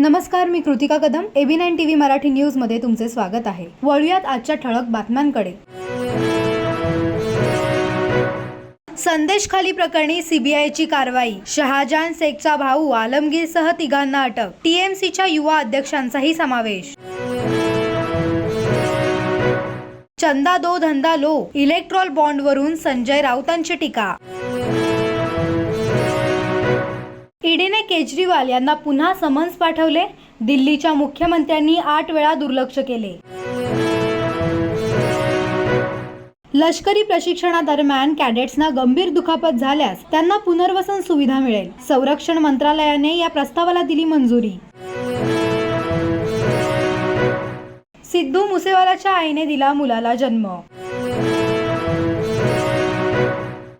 नमस्कार मी Kritika Kadam A B nine TV Marathi न्यूजमध्ये तुमचे स्वागत आहे. वळूयात आजच्या ठळक बातम्यांकडे. संदेश खाली प्रकरणी सीबीआयची कारवाई. शहाजान शेखचा भाऊ आलमगीर सह तिघांना अटक. टीएमसीच्या युवा अध्यक्षांचाही समावेश. चंदा दो धंदा लो. इलेक्ट्रॉल बॉन्डवरून संजय राऊतांची टीका. ईडीने केजरीवाल यांना पुन्हा समन्स पाठवले. दिल्लीच्या मुख्यमंत्र्यांनी आठ वेळा दुर्लक्ष केले. लष्करी प्रशिक्षणादरम्यान कॅडेट्सना गंभीर दुखापत झाल्यास त्यांना पुनर्वसन सुविधा मिळेल. संरक्षण मंत्रालयाने या प्रस्तावाला दिली मंजुरी. सिद्धू मुसेवालाच्या आईने दिला मुलाला जन्म